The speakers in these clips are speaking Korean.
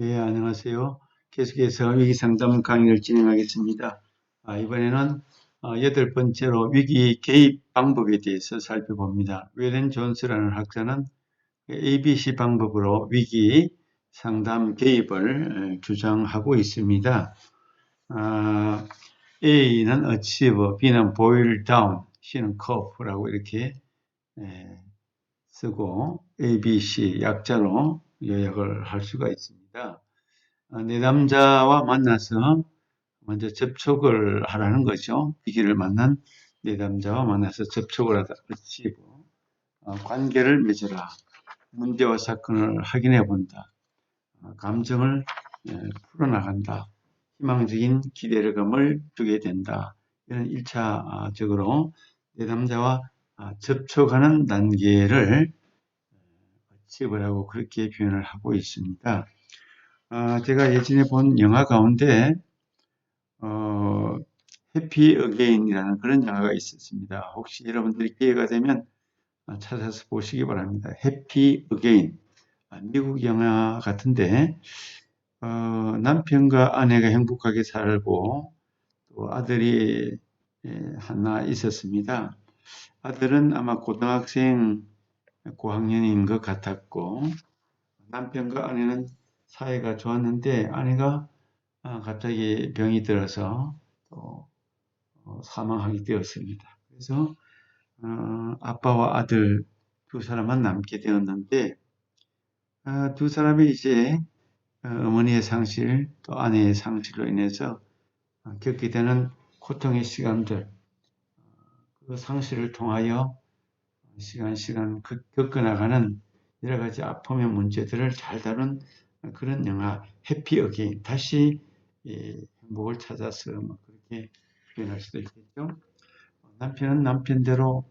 예, 안녕하세요. 계속해서 위기 상담 강의를 진행하겠습니다. 아, 이번에는 어, 여덟 번째로 위기 개입 방법에 대해서 살펴봅니다. 웨렌 존스라는 학자는 ABC 방법으로 위기 상담 개입을 에, 주장하고 있습니다. 아, A는 achieve, B는 boil down, C는 cop라고 이렇게 에, 쓰고 ABC 약자로 요약을 할 수가 있습니다. 어, 내담자와 만나서 먼저 접촉을 하라는 거죠. 비기를 만난 내담자와 만나서 접촉을 하다. 그치고 어, 관계를 맺어라. 문제와 사건을 확인해 본다. 어, 감정을 예, 풀어나간다. 희망적인 기대감을 주게 된다. 이런 1차적으로 내담자와 아, 접촉하는 단계를 집을 그렇게 표현을 하고 있습니다. 아, 제가 예전에 본 영화 가운데 어, 해피 어게인이라는 그런 영화가 있었습니다. 혹시 여러분들이 기회가 되면 찾아서 보시기 바랍니다. 해피 어게인 아, 미국 영화 같은데 어, 남편과 아내가 행복하게 살고 또 아들이 예, 하나 있었습니다. 아들은 아마 고등학생 고학년인 것 같았고 남편과 아내는 사이가 좋았는데 아내가 아, 갑자기 병이 들어서 또 어, 사망하게 되었습니다. 그래서 어, 아빠와 아들 두 사람만 남게 되었는데 아, 두 사람이 이제 어, 어머니의 상실 또 아내의 상실로 인해서 겪게 되는 고통의 시간들 그 상실을 통하여 시간 시간 겪어나가는 여러 가지 아픔의 문제들을 잘 다룬 그런 영화 해피 어게인 다시 행복을 찾아서 뭐 그렇게 표현할 수도 있겠죠. 남편은 남편대로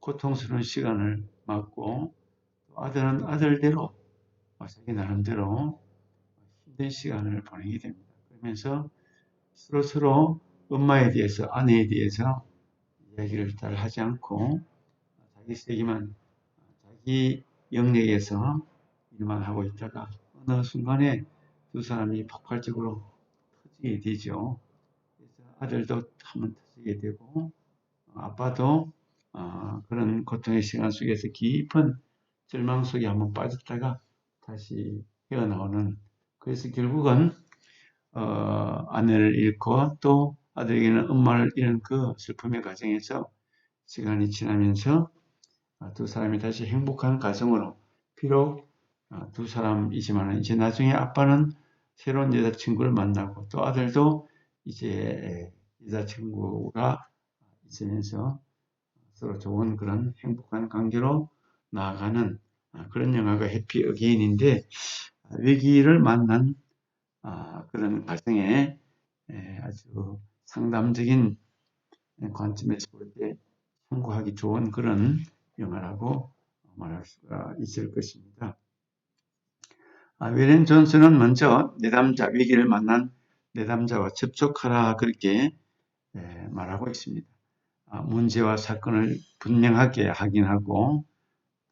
고통스러운 시간을 맞고 아들은 아들대로 자기 나름대로 힘든 시간을 보내게 됩니다. 그러면서 서로 서로 엄마에 대해서 아내에 대해서 이야기를 잘 하지 않고 자기 세기만 자기 영역에서 일만 하고 있다가 어느 순간에 두 사람이 폭발적으로 터지게 되죠. 아들도 한번 터지게 되고 아빠도 어, 그런 고통의 시간 속에서 깊은 절망 속에 한번 빠졌다가 다시 헤어나오는 그래서 결국은 어, 아내를 잃고 또 아들에게는 엄마를 잃은 그 슬픔의 과정에서 시간이 지나면서 두 사람이 다시 행복한 가정으로 비록 아, 두 사람이지만 이제 나중에 아빠는 새로운 여자친구를 만나고 또 아들도 이제 여자친구가 있으면서 서로 좋은 그런 행복한 관계로 나아가는 아, 그런 영화가 해피 어게인인데 위기를 만난 아, 그런 과정에 아주 상담적인 관점에서 볼 때 참고하기 좋은 그런 영화라고 말할 수가 있을 것입니다. 아, 윌렌 존슨은 먼저 내담자 위기를 만난 내담자와 접촉하라 그렇게 예, 말하고 있습니다. 아, 문제와 사건을 분명하게 확인하고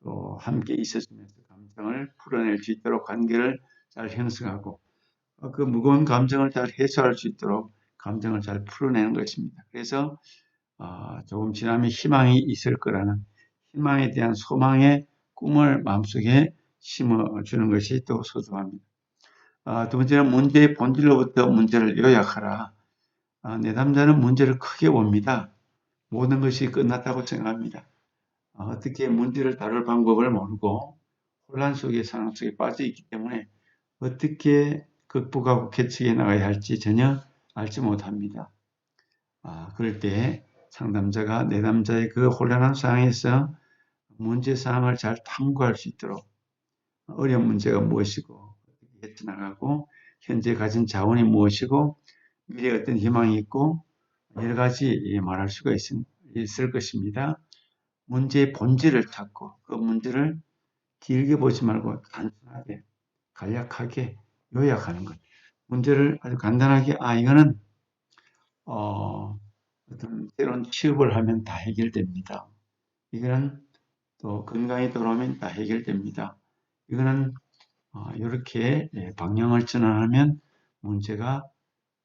또 함께 있었으면서 감정을 풀어낼 수 있도록 관계를 잘 형성하고 어, 그 무거운 감정을 잘 해소할 수 있도록 감정을 잘 풀어내는 것입니다. 그래서 어, 조금 지나면 희망이 있을 거라는 희망에 대한 소망의 꿈을 마음속에 심어주는 것이 또 소중합니다. 아, 두 번째는 문제의 본질로부터 문제를 요약하라. 아, 내담자는 문제를 크게 봅니다. 모든 것이 끝났다고 생각합니다. 아, 어떻게 문제를 다룰 방법을 모르고 혼란 속의 상황 속에 빠져 있기 때문에 어떻게 극복하고 개척해 나가야 할지 전혀 알지 못합니다. 아, 그럴 때 상담자가 내담자의 그 혼란한 상황에서 문제 사항을 잘 탐구할 수 있도록 어려운 문제가 무엇이고 헤쳐나가고 현재 가진 자원이 무엇이고 미래에 어떤 희망이 있고 여러 가지 말할 수가 있, 있을 것입니다. 문제의 본질을 찾고 그 문제를 길게 보지 말고 단순하게 간략하게 요약하는 것. 문제를 아주 간단하게 아 이거는 어, 어떤 새로운 취업을 하면 다 해결됩니다. 이거는 또 건강이 돌아오면 다 해결됩니다. 이거는 이렇게 예, 방향을 전환하면 문제가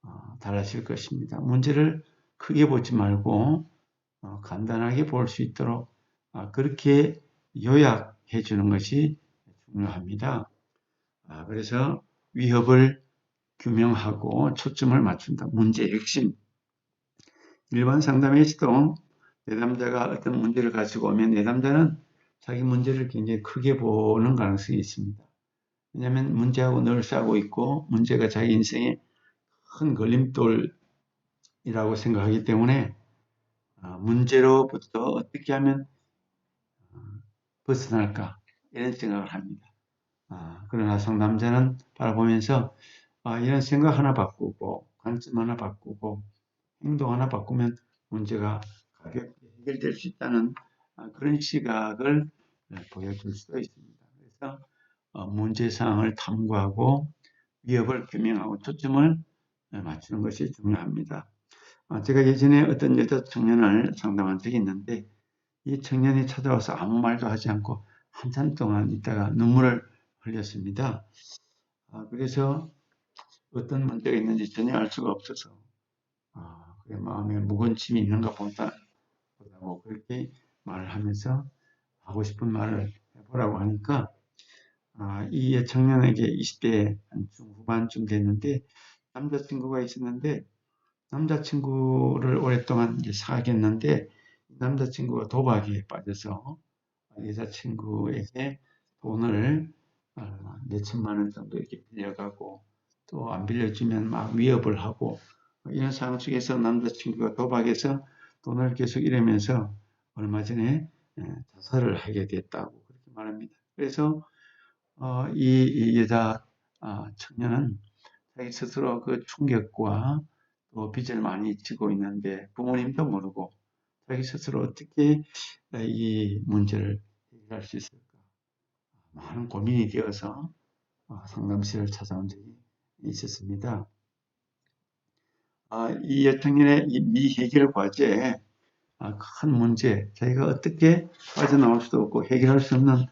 어, 달라질 것입니다. 문제를 크게 보지 말고 어, 간단하게 볼 수 있도록 아, 그렇게 요약해 주는 것이 중요합니다. 아, 그래서 위협을 규명하고 초점을 맞춘다. 문제의 핵심. 일반 상담에서도 내담자가 어떤 문제를 가지고 오면 내담자는 자기 문제를 굉장히 크게 보는 가능성이 있습니다. 왜냐하면 문제하고 늘 싸우고 있고 문제가 자기 인생의 큰 걸림돌이라고 생각하기 때문에 아, 문제로부터 어떻게 하면 어, 벗어날까 이런 생각을 합니다. 아, 그러나 상담자는 바라보면서 아, 이런 생각 하나 바꾸고 관점 하나 바꾸고 행동 하나 바꾸면 문제가 가볍게 해결될 수 있다는 아, 그런 시각을 네, 보여줄 수도 있습니다. 그래서 어, 문제사항을 탐구하고 위협을 규명하고 초점을 네, 맞추는 것이 중요합니다. 아, 제가 예전에 어떤 여자 청년을 상담한 적이 있는데 이 청년이 찾아와서 아무 말도 하지 않고 한참 동안 있다가 눈물을 흘렸습니다. 아, 그래서 어떤 문제가 있는지 전혀 알 수가 없어서 아, 마음에 무거운 짐이 있는가 보다, 보다고 그렇게 말을 하면서 하고 싶은 말을 해보라고 하니까 아, 이 청년에게 20대 중후반쯤 됐는데 남자친구가 있었는데 남자친구를 오랫동안 사귀었는데 남자친구가 도박에 빠져서 여자친구에게 돈을 아, 몇천만 원 정도 이렇게 빌려가고 또 안 빌려주면 막 위협을 하고 이런 상황 속에서 남자친구가 도박해서 돈을 계속 잃으면서 얼마 전에 예, 자살을 하게 됐다고 그렇게 말합니다. 그래서 어, 이, 이 여자 아, 청년은 자기 스스로 그 충격과 또 빚을 많이 지고 있는데 부모님도 모르고 자기 스스로 어떻게 이 문제를 해결할 수 있을까 많은 고민이 되어서 어, 상담실을 찾아온 적이 있었습니다. 아, 이 여청년의 미해결 과제 아, 큰 문제, 저희가 어떻게 빠져나올 수도 없고 해결할 수 없는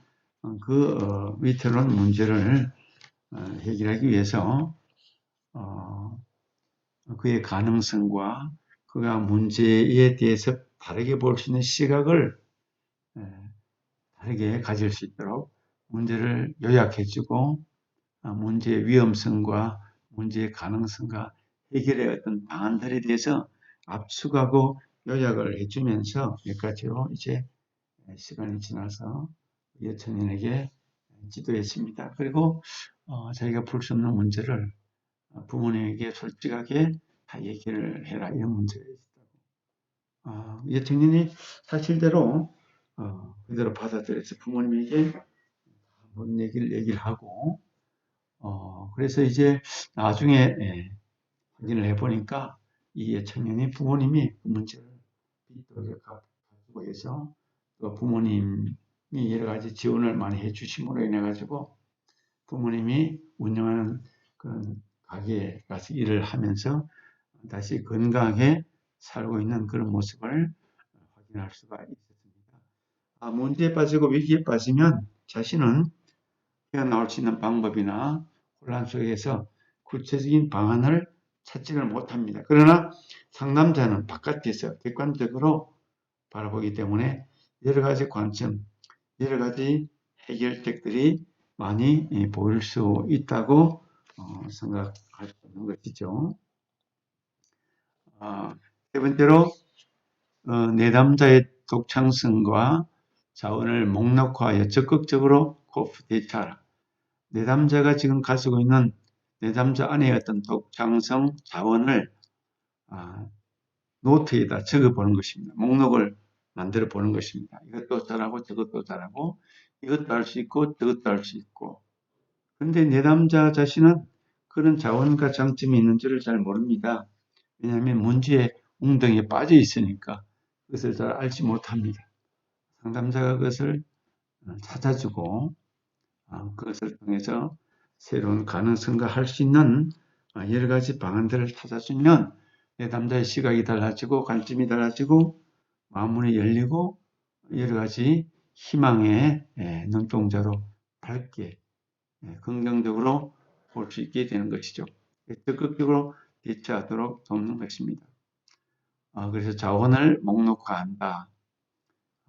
어, 그 어, 위태로운 문제를 어, 해결하기 위해서 그의 가능성과 그가 문제에 대해서 다르게 볼 수 있는 시각을 다르게 가질 수 있도록 문제를 요약해주고 문제의 위험성과 문제의 가능성과 해결의 어떤 방안들에 대해서 압축하고 요약을 해주면서 몇 가지로 이제 시간이 지나서 여청년에게 지도했습니다. 그리고 어, 자기가 풀 수 없는 문제를 부모님에게 솔직하게 다 얘기를 해라 이런 문제가 있었다고. 어, 여청년이 사실대로 어, 그대로 받아들여서 부모님에게 뭔 얘기를 얘기를 하고 어, 그래서 이제 나중에 예, 확인을 해보니까 이 청년이 부모님이 그 문제를 빚도 가지고 해서 또 부모님이 여러 가지 지원을 많이 해주심으로 인해 가지고 부모님이 운영하는 그런 가게에 가서 일을 하면서 다시 건강하게 살고 있는 그런 모습을 확인할 수가 있었습니다. 아, 문제에 빠지고 위기에 빠지면 자신은 헤어나올 수 있는 방법이나 혼란 속에서 구체적인 방안을 찾지를 못합니다. 그러나 상담자는 바깥에서 객관적으로 바라보기 때문에 여러 가지 관점, 여러 가지 해결책들이 많이 예, 보일 수 있다고 어, 생각할 수 있는 것이죠. 아, 세 번째로 어, 내담자의 독창성과 자원을 목록화하여 적극적으로 고프 대처하라. 내담자가 지금 가지고 있는 내담자 안에 어떤 독창성 자원을 아, 노트에다 적어보는 것입니다. 목록을 만들어 보는 것입니다. 이것도 잘하고 저것도 잘하고 이것도 할 수 있고 저것도 할 수 있고 근데 내담자 자신은 그런 자원과 장점이 있는 줄을 잘 모릅니다. 왜냐하면 문제의 웅덩이에 빠져 있으니까 그것을 잘 알지 못합니다. 상담자가 그것을 찾아주고 아, 그것을 통해서 새로운 가능성과 할 수 있는 아, 여러 가지 방안들을 찾아주면 내담자의 시각이 달라지고 관점이 달라지고 마음문이 열리고 여러 가지 희망의 예, 눈동자로 밝게 예, 긍정적으로 볼 수 있게 되는 것이죠. 적극적으로 대처하도록 돕는 것입니다. 아, 그래서 자원을 목록화한다.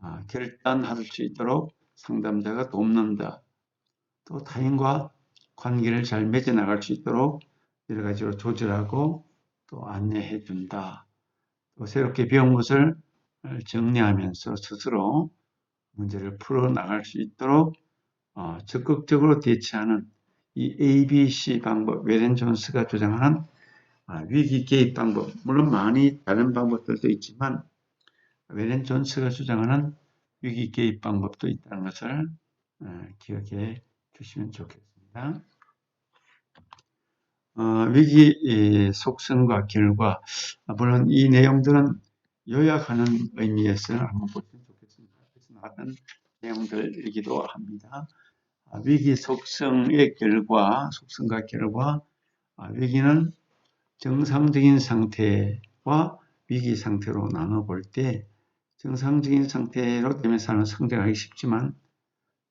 아, 결단할 수 있도록 상담자가 돕는다. 또 타인과 관계를 잘 맺어 나갈 수 있도록 여러 가지로 조절하고 또 안내해 준다. 또 새롭게 배운 것을 정리하면서 스스로 문제를 풀어 나갈 수 있도록 어, 적극적으로 대처하는 이 ABC 방법, 웨렌 존스가 주장하는 아, 위기 개입 방법, 물론 많이 다른 방법들도 있지만 웨렌 존스가 주장하는 위기 개입 방법도 있다는 것을 어, 기억해 주시면 좋겠습니다. 어, 위기 속성과 결과, 아, 물론 이 내용들은 요약하는 의미에서 한번 보시면 좋겠습니다. 그래서 나왔던 내용들이기도 합니다. 아, 위기 속성의 결과, 속성과 결과, 아, 위기는 정상적인 상태와 위기 상태로 나눠볼 때 정상적인 상태로 되면 사람은 성장하기 쉽지만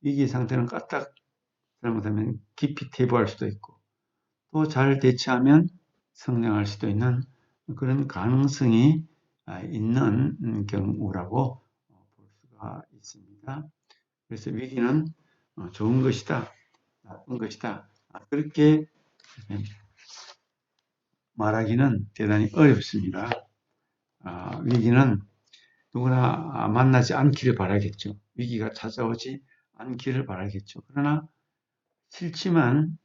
위기 상태는 까딱 잘못하면 깊이 퇴보할 수도 있고 또 잘 대처하면 성장할 수도 있는 그런 가능성이 있는 경우라고 볼 수가 있습니다. 그래서 위기는 어, 좋은 것이다, 나쁜 것이다. 아, 그렇게 말하기는 대단히 어렵습니다. 아, 위기는 누구나 만나지 않기를 바라겠죠. 위기가 찾아오지 않기를 바라겠죠. 그러나 싫지만 아,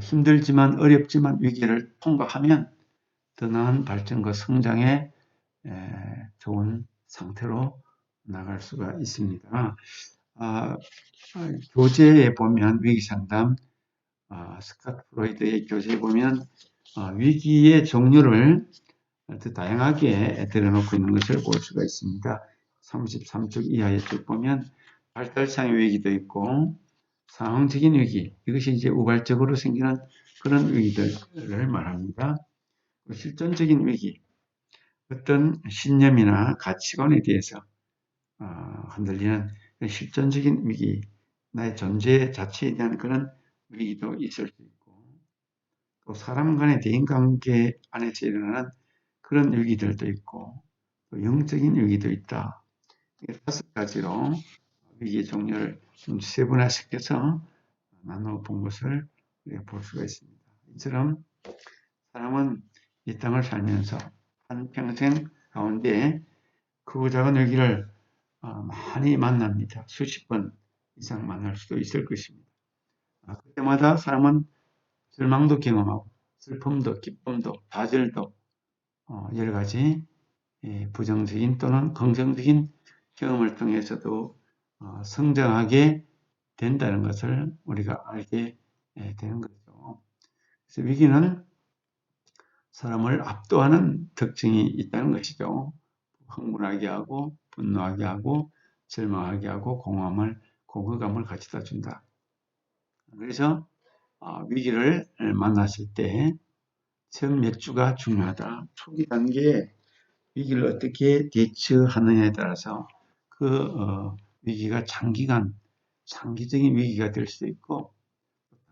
힘들지만 어렵지만 위기를 통과하면 더 나은 발전과 성장에 좋은 상태로 나갈 수가 있습니다. 아, 교재에 보면 위기상담 아, 스카트 프로이드의 교재에 보면 아, 위기의 종류를 다양하게 들어놓고 있는 것을 볼 수가 있습니다. 33쪽 이하에 쭉 보면 발달상의 위기도 있고 상황적인 위기 이것이 이제 우발적으로 생기는 그런 위기들을 말합니다. 실존적인 위기 어떤 신념이나 가치관에 대해서 어, 흔들리는 실존적인 위기, 나의 존재 자체에 대한 그런 위기도 있을 수 있고, 또 사람 간의 대인관계 안에서 일어나는 그런 위기들도 있고, 또 영적인 위기도 있다. 다섯 가지로 위기의 종류를 좀 세분화시켜서 나눠 본 것을 볼 수가 있습니다. 이처럼 사람은 이 땅을 살면서 한 평생 가운데 크고 작은 위기를 어, 많이 만납니다. 수십 번 이상 만날 수도 있을 것입니다. 아, 그때마다 사람은 절망도 경험하고 슬픔도 기쁨도 좌절도 어, 여러 가지 예, 부정적인 또는 긍정적인 경험을 통해서도 어, 성장하게 된다는 것을 우리가 알게 예, 되는 거죠. 그래서 위기는 사람을 압도하는 특징이 있다는 것이죠. 흥분하게 하고 분노하게 하고 절망하게 하고 공허함을 공허감을 가져다 준다. 그래서 아, 위기를 만났을 때 처음 몇 주가 중요하다. 초기 단계에 위기를 어떻게 대처하느냐에 따라서 그 어, 위기가 장기간 장기적인 위기가 될 수도 있고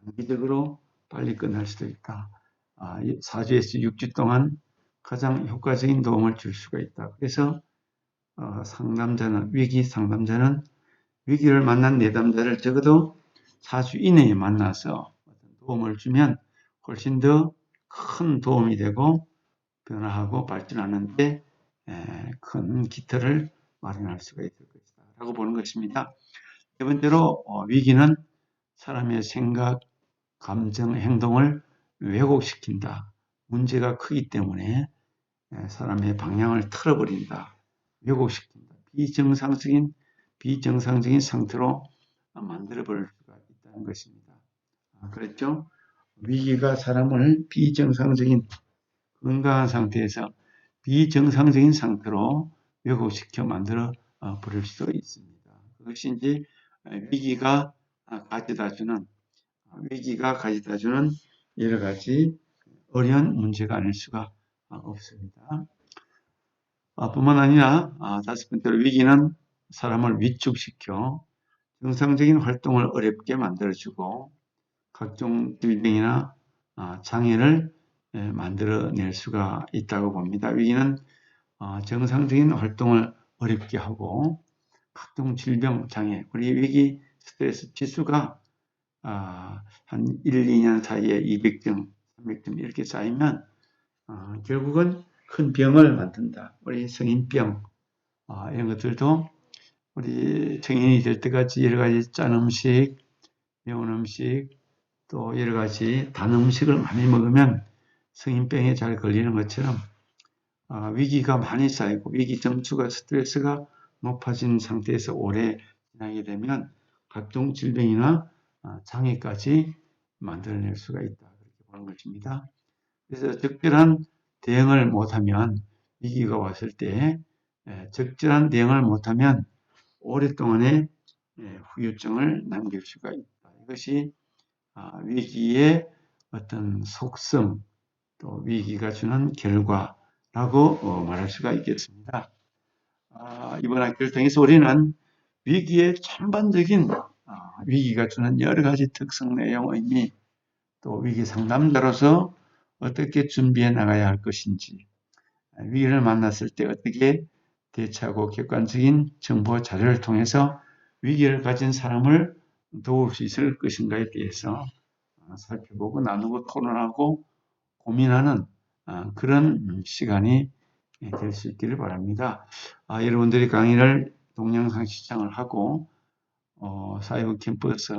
단기적으로 빨리 끝날 수도 있다. 4주에서 아, 6주 동안 가장 효과적인 도움을 줄 수가 있다. 그래서 어, 상담자는 위기 상담자는 위기를 만난 내담자를 적어도 4주 이내에 만나서 도움을 주면 훨씬 더 큰 도움이 되고 변화하고 발전하는데 큰 기틀을 마련할 수가 있을 것이다. 라고 보는 것입니다. 세 번째로 어, 위기는 사람의 생각, 감정, 행동을 왜곡시킨다. 문제가 크기 때문에 사람의 방향을 틀어버린다. 왜곡시킨다. 비정상적인 비정상적인 상태로 만들어버릴 수가 있다는 것입니다. 아, 그랬죠? 위기가 사람을 비정상적인 건강한 상태에서 비정상적인 상태로 왜곡시켜 만들어 어, 버릴 수도 있습니다. 그것이 이제 위기가 가져다주는 위기가 가져다주는 여러 가지 어려운 문제가 아닐 수가 없습니다. 아, 뿐만 아니라 아, 다섯 번째로 위기는 사람을 위축시켜 정상적인 활동을 어렵게 만들어주고 각종 질병이나 아, 장애를 예, 만들어낼 수가 있다고 봅니다. 위기는 어, 정상적인 활동을 어렵게 하고 각종 질병, 장애, 우리 위기 스트레스 지수가 아, 한 1, 2년 사이에 200점, 300점 이렇게 쌓이면 어, 결국은 큰 병을 만든다. 우리 성인병 아, 이런 것들도 우리成인이 될 때까지 여러 가지 짠 음식, 매운 음식, 또 여러 가지 단 음식을 많이 먹으면 성인병에 잘 걸리는 것처럼 아, 위기가 많이 쌓이고 위기 점수가 스트레스가 높아진 상태에서 오래 지나게 되면 각종 질병이나 아, 장애까지 만들어낼 수가 있다. 그렇게 보는 것입니다. 그래서 적절한 대응을 못하면 위기가 왔을 때 예, 적절한 대응을 못하면 오랫동안의 예, 후유증을 남길 수가 있다. 이것이 아, 위기의 어떤 속성 또 위기가 주는 결과 라고 어, 말할 수가 있겠습니다. 아, 이번 학교를 통해서 우리는 위기의 전반적인 아, 위기가 주는 여러 가지 특성 내용 의미 또 위기 상담자로서 어떻게 준비해 나가야 할 것인지 위기를 만났을 때 어떻게 대처하고 객관적인 정보 자료를 통해서 위기를 가진 사람을 도울 수 있을 것인가에 대해서 어, 살펴보고 나누고 토론하고 고민하는 어, 그런 시간이 될 수 있기를 바랍니다. 아, 여러분들이 강의를 동영상 시청을 하고 어, 사이버 캠퍼스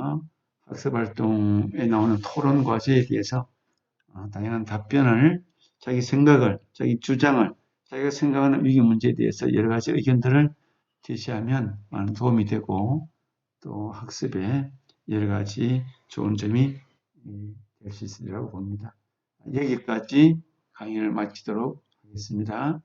학습 활동에 나오는 토론 과제에 대해서 어, 다양한 답변을 자기 생각을 자기 주장을 자기가 생각하는 위기 문제에 대해서 여러 가지 의견들을 제시하면 많은 도움이 되고 또 학습에 여러 가지 좋은 점이 될 수 있으리라고 봅니다. 여기까지 강의를 마치도록 하겠습니다.